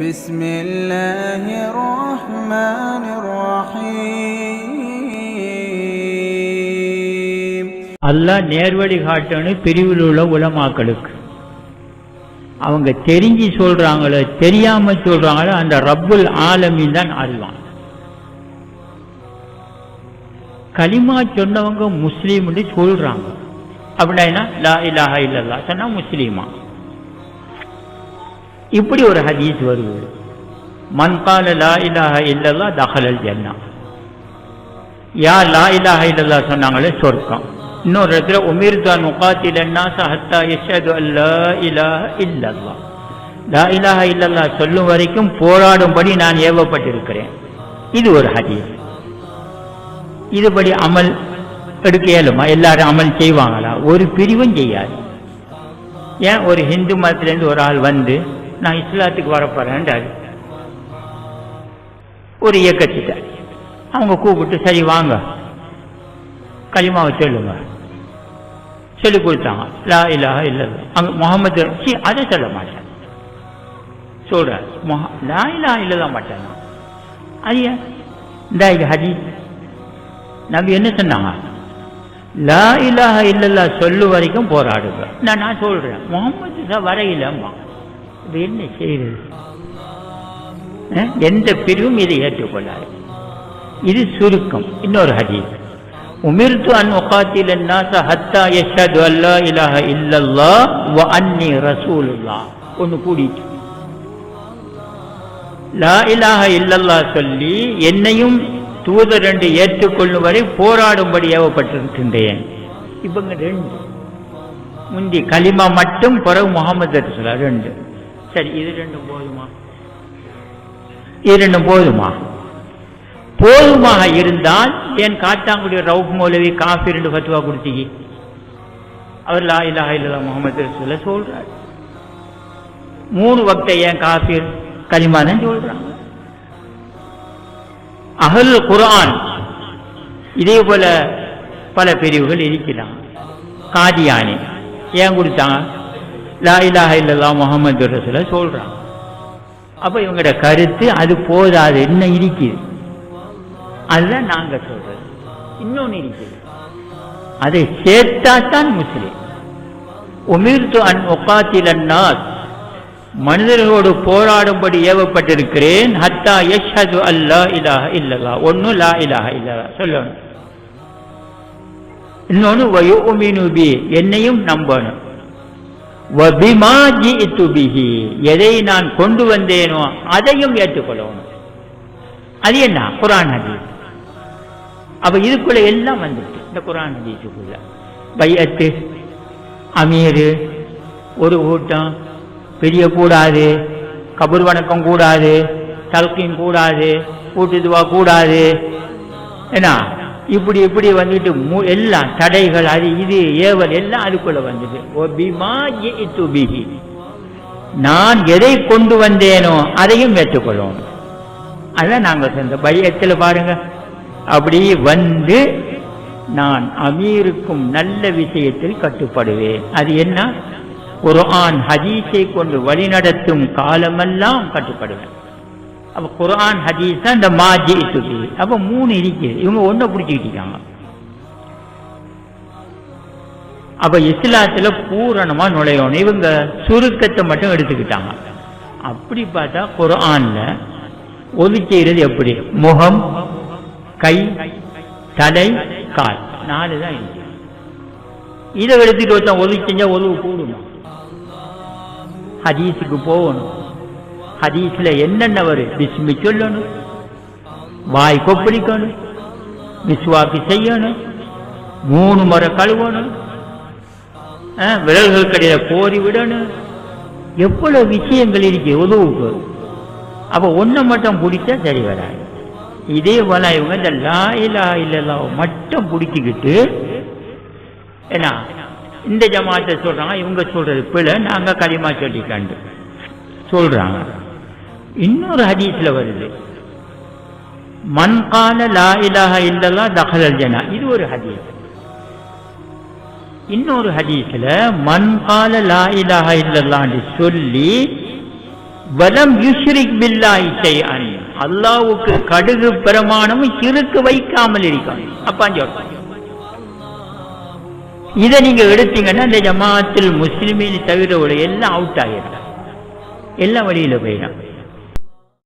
بسم الله الرحمن الرحيم அல்லாஹ் நேர்வழி காட்டணும் பிரிவில் உள்ள உலமாக்களுக்கு அவங்க தெரிஞ்சு சொல்றாங்களோ தெரியாம சொல்றாங்களோ அந்த ரப்புல் ஆலமீன் தான் அறிவான் கலிமா சொன்னவங்க முஸ்லீம்னு சொல்றாங்க அப்படின்னா லா இலாஹா இல்லல்லா சொன்னா முஸ்லீமா இப்படி ஒரு ஹதீஸ் வருது. மன்கால லா இலாஹா இல்லல்லா தஹலல் ஜன்னா. யார் லா இலாஹா இல்லல்லா சொன்னாங்களே சொர்க்கம். இன்னொரு இடத்துல உமிர்தான் முகாத்தில் ஹத்தா இஷது அல்லா இலாஹ இல்லல்லா லா இலாஹா இல்லல்லா சொல்லும் வரைக்கும் போராடும்படி நான் ஏவப்பட்டிருக்கிறேன். இது ஒரு ஹதீஸ். இதுபடி அமல் எடுக்க இயலுமா? எல்லாரும் அமல் செய்வாங்களா? ஒரு பிரிவும் செய்யாது. ஏன்? ஒரு ஹிந்து மதத்திலேருந்து ஒரு ஆள் வந்து நான் இஸ்லாத்துக்கு வரப்போறேன்டாரு ஒரு இயக்கத்திட்ட. அவங்க கூப்பிட்டு சரி வாங்க. களிமாவை சொல்லுங்க. சொல்லி கொடுத்தாங்க. லா இல்லா இல்ல அங்க முகமது சி அதை சொல்ல மாட்டேன். சொல்ற. லா இல்லா இல்லதான் மாட்டேன் ஐயா இந்த இது ஹதீஸ். என்ன சொன்னாங்க? லா இலாஹ இல்லல்லா சொல்லு வரைக்கும் போராடுங்க. நான் நான் சொல்றேன். முகமது வரையிலம்மா. இது என்ன செய்கிறது? எந்த பிரிவும் இதை ஏற்றுக்கொள்ளாது. இது சுருக்கம். இன்னொரு ஹதீஸ். உமிர்த்து அன் உகாத்தில் நாச ஹத்தா யஷது அல்லா இலாஹ இல்லல்லா வ அன்னி ரசூலுல்லா ஒன்று கூடிட்டு. லா இலாஹ இல்லல்லா சொல்லி என்னையும் தூதர் ரெண்டு ஏற்றுக்கொள்ளும் வரை போராடும்படி ஏவப்பட்டிருக்கின்றேன். இவங்க ரெண்டு. முந்தி கலிமா மட்டும் பிறகு முகமது ரசுல்லா ரெண்டு. சரி இது ரெண்டும் போதுமா? இது ரெண்டும் போதுமா? போதுமாக இருந்தால் என் காட்டாங்குடி ரவுப் மௌலவி காஃபி ரெண்டு ஃபத்வா கொடுத்தீங்க? அவர் லா இலாஹ இல்லா முகமது ரசூல சொல்றார். மூணு வக்த ஏன் காஃபி கலிமா சொல்றாங்க. அகல் குரான் இதே போல பல பிரிவுகள் இருக்கலாம் காதியானி ஏன் கொடுத்தாங்க? லா இலாஹ இல்லல்லா முகமது ரசூல சொல்றாங்க அப்ப இவங்களோட கருத்து அது போதாது. இன்னும் இருக்குது அதுதான் நாங்க சொல்றது. இன்னொன்னு இருக்குது அதை சேர்த்தாத்தான் முஸ்லிம். உமிர்த்து அன் உகாத்தில் அன்னாஸ். மனிதர்களோடு போராடும்படி ஏவப்பட்டிருக்கிறேன். ஹத்தா யஷ்ஹது அல்லா இலாஹ இல்லல்லா ஒன்னு லா இலாஹ இல்லல்லா சொல்லணும். இன்னொன்னு வயோ பி. என்னையும் நம்பணும். வபிமா எதை நான் கொண்டு வந்தேனோ அதையும் ஏற்றுக்கொள்ளணும் அது என்ன? குரான் ஹதீஸ். அப்ப இதுக்குள்ள எல்லாம் வந்துட்டு இந்த குரான் ஹதீஸுக்குள்ள. பையத்து அமீரு ஒரு கூட்டம் பெரிய கூடாது கபூர் வணக்கம் கூடாது தல்கின் கூடாது கூட்டுதுவா கூடாது. என்ன? இப்படி இப்படி வந்துட்டு மு- எல்லாம் தடைகள் அது இது ஏவல் எல்லாம் அதுக்குள்ள வந்துட்டு. ஓ பிமா ஜிஇத்து பிஹி. நான் எதை கொண்டு வந்தேனோ அதையும் ஏற்றுக்கொள்ளணும் அதான் நாங்கள் செஞ்ச பையத்தில் பாருங்க. அப்படி வந்து நான் அமீருக்கும் நல்ல விஷயத்தில் கட்டுப்படுவேன். அது என்ன? ஒரு ஆண் ஹதீஸை கொண்டு வழிநடத்தும் காலமெல்லாம் கட்டுப்படுவேன். அப்ப குரான் ஹதீஸ் தான் இந்த மாஜி இத்துக்கு அப்ப மூணு இருக்குது இவங்க ஒன்றை பிடிச்சிக்கிட்டாங்க அப்ப இஸ்லாத்துல பூரணமா நுழையணும். இவங்க சுருக்கத்தை மட்டும் எடுத்துக்கிட்டாங்க. அப்படி பார்த்தா குரான்ல ஒலி செய்யறது எப்படி? முகம் கை தலை கால். நாலு தான் இருக்கு. இதை எடுத்துட்டு வச்சா ஒலி செஞ்சா ஒழுவு கூடுமா ஹதீஸுக்கு போகணும். ஹதீஸ்ல என்னென்ன வரும் பிஸ்மி சொல்லணும். வாய் கொப்பளிக்கணும். விஸ்வாக்கு செய்யணும். மூணு முறை கழுவணும். ஆ, விரல்கள் கடையில கோரி விடணும். எவ்வளவு விஷயங்கள் இருக்கு உதவுக்கு அப்ப ஒன்றை மட்டும் பிடிச்சா சரி வராது. இதே போல இவங்க இந்த லாயிலா இலா மட்டும் பிடிச்சிக்கிட்டு என்ன இந்த ஜமாத்தை சொல்றாங்க இவங்க சொல்றது பிள்ளை நாங்க களிமா சொல்லிக்காண்டு. சொல்றாங்க. இன்னொரு ஹதீஸ்ல வருது. மண் கால லா இலாஹ இல்லல்லா தஹலல் ஜனா இது ஒரு ஹதீஸ். இன்னொரு ஹதீஸ்ல மண் கால லா இலாஹ இல்லல்லான்னு சொல்லி வலம் யுஷ்ரிக் பில்லாஹி ஷைஅன். அல்லாவுக்கு கடுகு பிரமாணமும் சிறுக்கு வைக்காமல் இருக்கான் அப்பான் சொல்றான் இதை நீங்க எடுத்தீங்கன்னா இந்த ஜமாத்தில் முஸ்லிமின் தவிர உள்ள எல்லாம் அவுட் ஆகிடலாம் எல்லாம் வழியில போயிடும்.